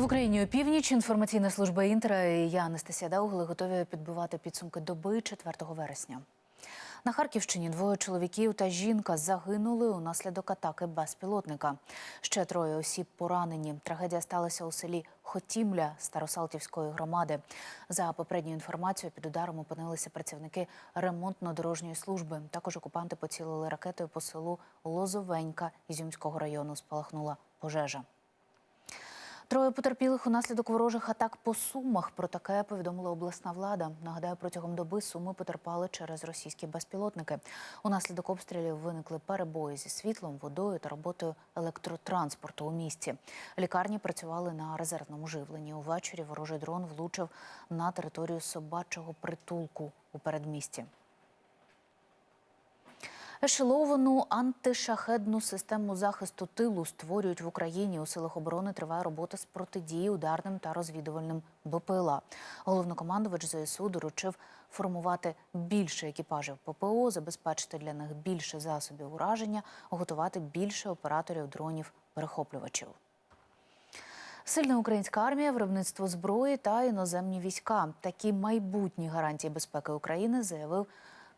В Україні опівніч інформаційна служба Інтера і я Анастасія Даугли готові підбивати підсумки доби 4 вересня. На Харківщині двоє чоловіків та жінка загинули унаслідок атаки безпілотника. Ще троє осіб поранені. Трагедія сталася у селі Хотімля Старосалтівської громади. За попередньою інформацією, під ударом опинилися працівники ремонтно-дорожньої служби. Також окупанти поцілили ракетою по селу Лозовенька Ізюмського району. Спалахнула пожежа. Троє потерпілих унаслідок ворожих атак по сумах. Про таке повідомила обласна влада. Нагадаю, протягом доби суми потерпали через російські безпілотники. Унаслідок обстрілів виникли перебої зі світлом, водою та роботою електротранспорту у місті. Лікарні працювали на резервному живленні. Увечері ворожий дрон влучив на територію собачого притулку у передмісті. Ешеловану антишахедну систему захисту тилу створюють в Україні. У силах оборони триває робота з протидії ударним та розвідувальним БПЛА. Головнокомандувач ЗСУ доручив формувати більше екіпажів ППО, забезпечити для них більше засобів ураження, готувати більше операторів дронів перехоплювачів. Сильна українська армія, виробництво зброї та іноземні війська. Такі майбутні гарантії безпеки України заявив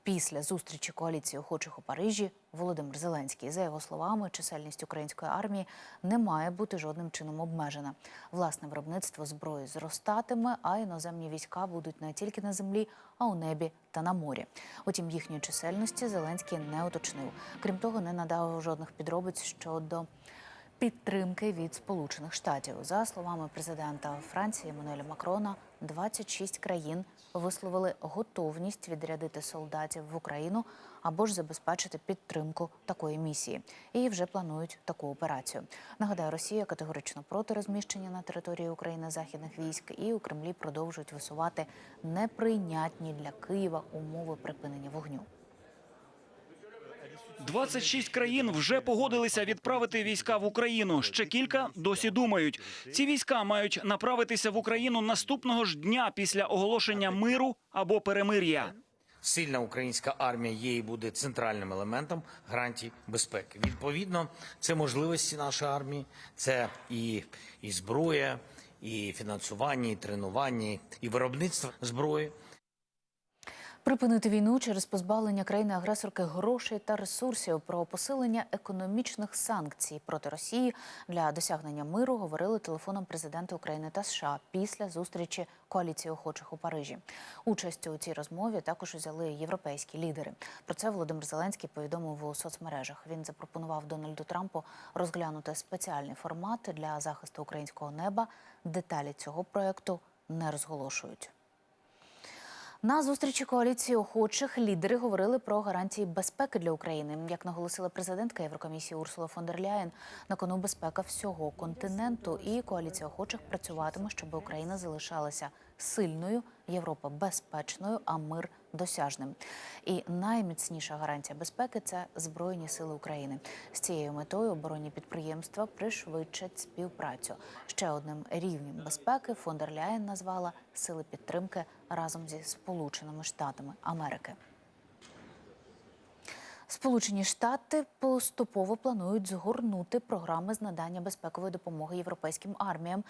після зустрічі коаліції охочих у Парижі Володимир Зеленський. За його словами, чисельність української армії не має бути жодним чином обмежена. Власне виробництво зброї зростатиме, а іноземні війська будуть не тільки на землі, а у небі та на морі. Утім, їхньої чисельності Зеленський не уточнив. Крім того, не надав жодних підробиць щодо підтримки від Сполучених Штатів. За словами президента Франції Еммануеля Макрона, 26 країн висловили готовність відрядити солдатів в Україну або ж забезпечити підтримку такої місії. І вже планують таку операцію. Нагадаю, Росія категорично проти розміщення на території України західних військ, і у Кремлі продовжують висувати неприйнятні для Києва умови припинення вогню. 26 країн вже погодилися відправити війська в Україну. Ще кілька досі думають. Ці війська мають направитися в Україну наступного ж дня після оголошення миру або перемир'я. Сильна українська армія є і буде центральним елементом гарантій безпеки. Відповідно, це можливості нашої армії, це і, і зброя, і фінансування, і тренування, і виробництво зброї. Припинити війну через позбавлення країни-агресорки грошей та ресурсів про посилення економічних санкцій проти Росії для досягнення миру говорили телефоном президенти України та США після зустрічі коаліції охочих у Парижі. Участь у цій розмові також взяли європейські лідери. Про це Володимир Зеленський повідомив у соцмережах. Він запропонував Дональду Трампу розглянути спеціальний формат для захисту українського неба. Деталі цього проекту не розголошують. На зустрічі коаліції охочих лідери говорили про гарантії безпеки для України. Як наголосила президентка Єврокомісії Урсула фон дер Ляєн, на кону безпека всього континенту, і коаліція охочих працюватиме, щоб Україна залишалася сильною, Європа безпечною, а мир досяжним. І найміцніша гарантія безпеки це збройні сили України. З цією метою оборонні підприємства пришвидшать співпрацю. Ще одним рівнем безпеки фон дер Ляєн назвала сили підтримки разом зі Сполученими Штатами Америки. Сполучені Штати поступово планують згорнути програми з надання безпекової допомоги європейським арміям,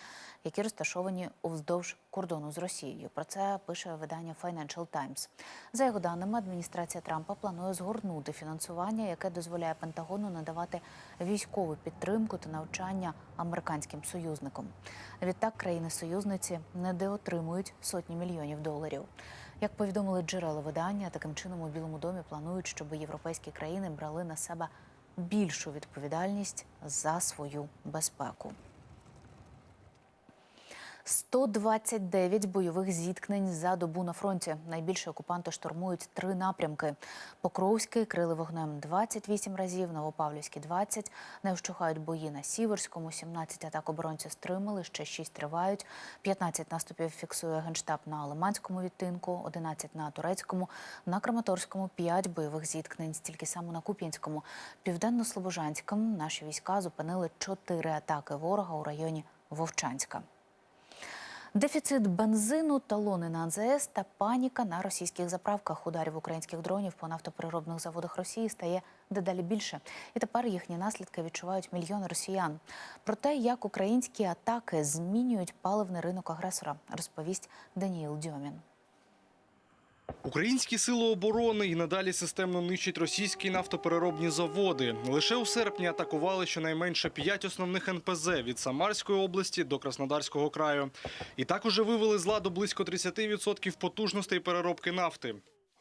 які розташовані уздовж кордону з Росією. Про це пише видання Financial Times. За його даними, адміністрація Трампа планує згорнути фінансування, яке дозволяє Пентагону надавати військову підтримку та навчання американським союзникам. Відтак країни-союзниці недоотримують сотні мільйонів доларів. Як повідомили джерела видання, таким чином у Білому домі планують, щоб європейські країни брали на себе більшу відповідальність за свою безпеку. 129 бойових зіткнень за добу на фронті. Найбільше окупанти штурмують три напрямки: Покровський, крили вогнем 28 разів, Новопавлівський 20. Не вщухають бої на Сіверському. 17 атак оборонці стримали, ще 6 тривають. 15 наступів фіксує генштаб на Лиманському відтинку, 11 на Турецькому, на Краматорському 5 бойових зіткнень. Стільки само на Куп'янському. Південно-Слобожанському наші війська зупинили 4 атаки ворога у районі Вовчанська. Дефіцит бензину, талони на НЗС та паніка на російських заправках. Ударів українських дронів по нафтопереробних заводах Росії стає дедалі більше. І тепер їхні наслідки відчувають мільйони росіян. Про те, як українські атаки змінюють паливний ринок агресора, розповість Даніїл Дьомін. Українські сили оборони і надалі системно нищать російські нафтопереробні заводи. Лише у серпні атакували щонайменше п'ять основних НПЗ від Самарської області до Краснодарського краю. І так уже вивели з ладу близько 30% потужностей переробки нафти.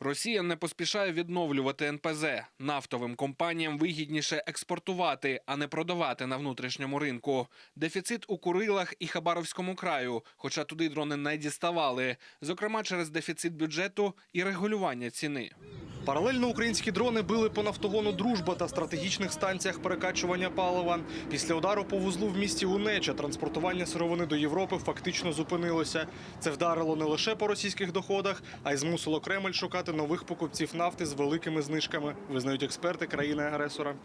Росія не поспішає відновлювати НПЗ. Нафтовим компаніям вигідніше експортувати, а не продавати на внутрішньому ринку. Дефіцит у Курилах і Хабаровському краю, хоча туди дрони не діставали, зокрема через дефіцит бюджету і регулювання ціни. Паралельно українські дрони били по нафтогону «Дружба» та стратегічних станціях перекачування палива. Після удару по вузлу в місті Унеча транспортування сировини до Європи фактично зупинилося. Це вдарило не лише по російських доходах, а й змусило Кремль шукати нових покупців нафти з великими знижками, визнають експерти країни-агресора.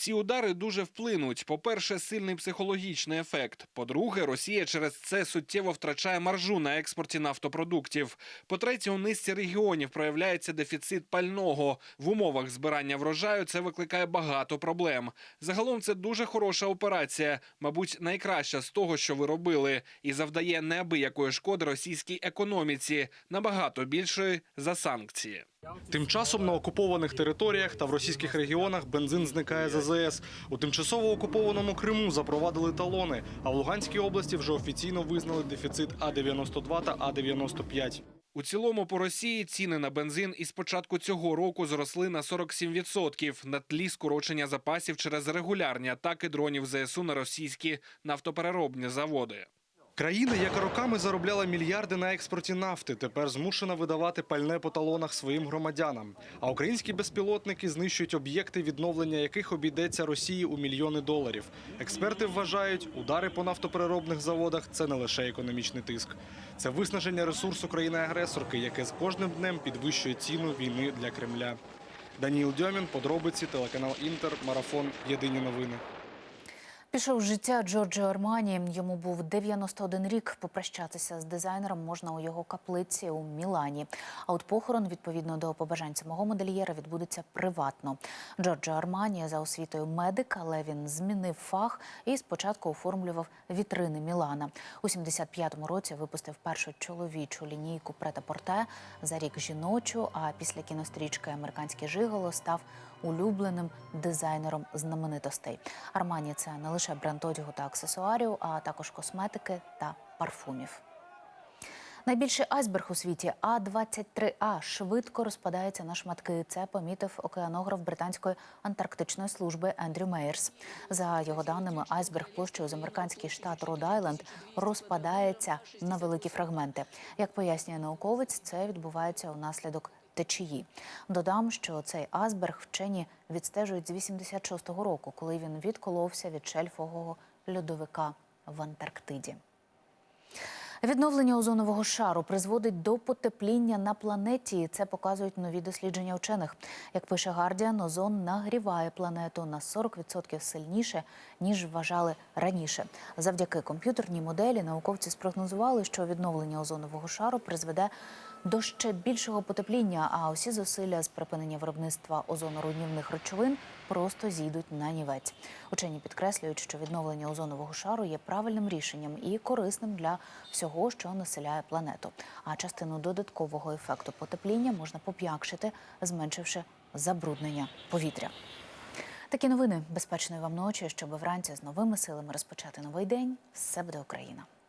Ці удари дуже вплинуть. По-перше, сильний психологічний ефект. По-друге, Росія через це суттєво втрачає маржу на експорті нафтопродуктів. По-третє, у низці регіонів проявляється дефіцит пального. В умовах збирання врожаю це викликає багато проблем. Загалом це дуже хороша операція, мабуть, найкраща з того, що ви робили, і завдає неабиякої шкоди російській економіці, набагато більшої за санкції. Тим часом на окупованих територіях та в російських регіонах бензин зникає з АЗС. У тимчасово окупованому Криму запровадили талони, а в Луганській області вже офіційно визнали дефіцит А-92 та А-95. У цілому по Росії ціни на бензин із початку цього року зросли на 47% на тлі скорочення запасів через регулярні атаки дронів ЗСУ на російські нафтопереробні заводи. Країна, яка роками заробляла мільярди на експорті нафти, тепер змушена видавати пальне по талонах своїм громадянам. А українські безпілотники знищують об'єкти, відновлення яких обійдеться Росії у мільйони доларів. Експерти вважають, удари по нафтопереробних заводах це не лише економічний тиск, це виснаження ресурсу країни-агресорки, яке з кожним днем підвищує ціну війни для Кремля. Даніл Дьомін, подробиці, телеканал Інтер, марафон. Єдині новини. Пішов з життя Джорджо Армані. Йому був 91 рік. Попрощатися з дизайнером можна у його каплиці у Мілані. А от похорон, відповідно до побажань самого модельєра, відбудеться приватно. Джорджо Армані за освітою медик, але він змінив фах і спочатку оформлював вітрини Мілана. У 75-му році випустив першу чоловічу лінійку прета-порте за рік жіночу. А після кінострічки Американський жиголо став улюбленим дизайнером знаменитостей. Армані це не лише бренд одягу та аксесуарів, а також косметики та парфумів. Найбільший айсберг у світі А-23А швидко розпадається на шматки. Це помітив океанограф британської антарктичної служби Ендрю Мейерс. За його даними, айсберг площею з американський штат Род-Айленд розпадається на великі фрагменти. Як пояснює науковець, це відбувається унаслідок течії. Додам, що цей айсберг вчені відстежують з 86-го року, коли він відколовся від шельфового льодовика в Антарктиді. Відновлення озонового шару призводить до потепління на планеті. Це показують нові дослідження вчених. Як пише Гардіан, озон нагріває планету на 40% сильніше ніж вважали раніше. Завдяки комп'ютерній моделі науковці спрогнозували, що відновлення озонового шару призведе до ще більшого потепління. А усі зусилля з припинення виробництва озоноруйнівних речовин просто зійдуть на нівець. Учені підкреслюють, що відновлення озонового шару є правильним рішенням і корисним для всього, що населяє планету. А частину додаткового ефекту потепління можна поп'якшити, зменшивши забруднення повітря. Такі новини безпечної вам ночі, щоб вранці з новими силами розпочати новий день. Все буде Україна.